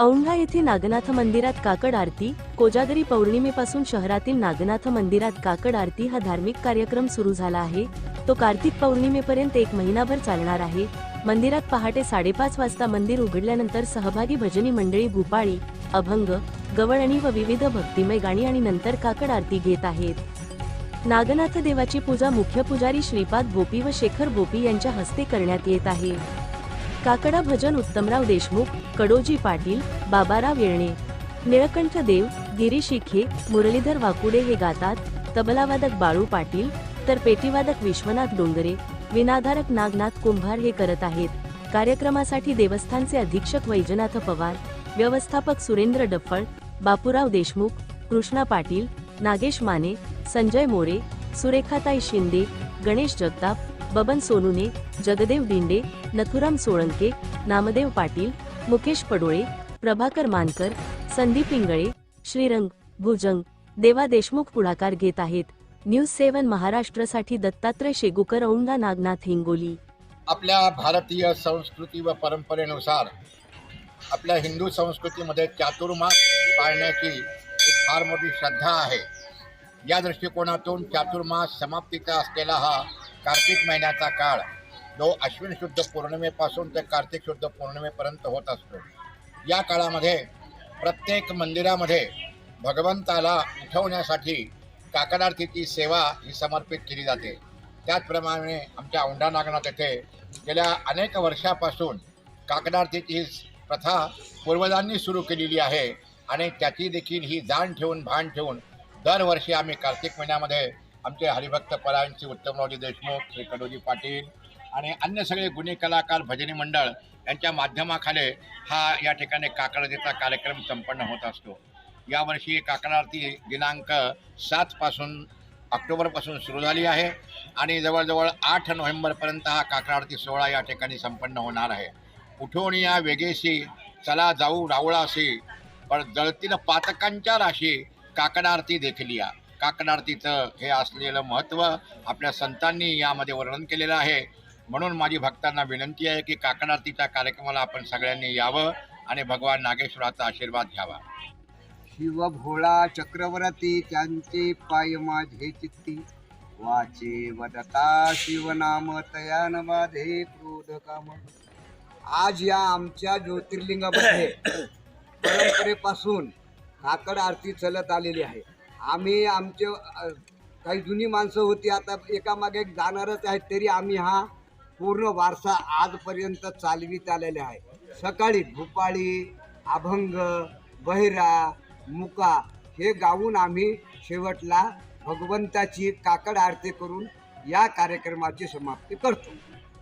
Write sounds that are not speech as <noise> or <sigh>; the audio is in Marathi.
औंढा येथे नागनाथ मंदिरात काकड आरती कोजागरी पौर्णिमेपासून शहरातील नागनाथ मंदिरात काकड आरती हा धार्मिक कार्यक्रम सुरू झाला आहे. तो कार्तिक पौर्णिमेपर्यंत एक महिनाभर चालणार आहे. मंदिरात पहाटे साडेपाच वाजता मंदिर उघडल्यानंतर सहभागी भजनी मंडळी भूपाळी अभंग गवळणी व विविध भक्तिमय गाणी आणि नंतर काकड आरती घेत आहेत. नागनाथ देवाची पूजा मुख्य पुजारी श्रीपाद बोपी व शेखर बोपी यांच्या हस्ते करण्यात येत आहे. काकडा भजन उत्तमराव देशमुख कडोजी पाटील बाबाराव येळणे. निळकंठ देव गिरीश शिखे मुरलीधर वाकुडे हे गातात तबलावादक बाळू पाटील तर पेटीवादक विश्वनाथ डोंगरे विनाधारक नागनाथ कुंभार हे करत आहेत. कार्यक्रमासाठी देवस्थानचे अधीक्षक वैजनाथ पवार व्यवस्थापक सुरेंद्र डफळ बापूराव देशमुख कृष्णा पाटील नागेश माने संजय मोरे सुरेखाताई शिंदे गणेश जगताप बबन सोनूने जगदेव दिंडे नथुराम सोळंके नामदेव पाटील मुकेश पडोळे प्रभाकर मानकर संदीप इंगळे श्रीरंग भुजंग देवा देशमुख पुढाकार घेत आहेत. न्यूज सेवन महाराष्ट्रासाठी दत्तात्रय शेगुकर औंढा नागनाथ हिंगोली. आपल्या भारतीय संस्कृती व परंपरेनुसार आपल्या हिंदू संस्कृतीमध्ये चातुर्मास पाळण्याची एक फार मोठी श्रद्धा आहे. या दृष्टिकोनातून चातुर्मास समाप्तीचा असलेला हा कार्तिक महिन्याचा काळ जो अश्विन शुद्ध पौर्णिमेपासून ते कार्तिक शुद्ध पौर्णिमेपर्यंत होत असतो. या काळामध्ये प्रत्येक मंदिरामध्ये भगवंताला उठवण्यासाठी काकडार्थीची सेवा ही समर्पित केली जाते. त्याचप्रमाणे आमच्या औंढा नागनाथ येथे गेल्या अनेक वर्षापासून काकडार्थीची ही प्रथा पूर्वजांनी सुरू केलेली आहे आणि त्याची देखील ही जाण ठेवून भान ठेवून दरवर्षी आम्ही कार्तिक महिन्यामध्ये आमचे हरिभक्त परायणची उत्तमरावजी देशमुख श्री कडोजी पाटील आणि अन्य सगळे गुन्हे कलाकार भजनी मंडळ यांच्या माध्यमाखाली हा या ठिकाणी काकडार्थीचा कार्यक्रम संपन्न होत असतो. यावर्षी काकडा आरती दिनांक सातपासून ऑक्टोबरपासून सुरू झाली आहे आणि जवळजवळ आठ नोव्हेंबरपर्यंत हा काकडा आरती सोहळा या ठिकाणी संपन्न होणार आहे. उठवून या वेगेशी चला जाऊ रावळाशी पण जळतील पातकांच्या राशी काकडा आरती देखील या. काकडा आरतीचं हे असलेलं महत्त्व आपल्या संतांनी यामध्ये वर्णन केलेलं आहे. म्हणून माझी भक्तांना विनंती आहे की काकडा आरतीच्या कार्यक्रमाला आपण सगळ्यांनी यावं आणि भगवान नागेश्वराचा आशीर्वाद घ्यावा. शिव भोळा चक्रवर्ती त्यांचे पाय माझे चित्ती वाचे वदता शिवनाम तयान बाधे क्रोध काम आज या आमच्या ज्योतिर्लिंगामध्ये <coughs> परंपरेपासून काकड आरती चालत आलेली आहे. आम्ही आमचे काही जुनी माणसं होती आता एकामागे एक जाणारच आहेत तरी आम्ही हा पूर्ण वारसा आजपर्यंत चालवीत आलेले आहे. सकाळी भूपाळी अभंग बहिरा मुका हे गाऊन आम्ही शेवटला भगवंताची काकड आरती करून या कार्यक्रमाची समाप्ती करतो.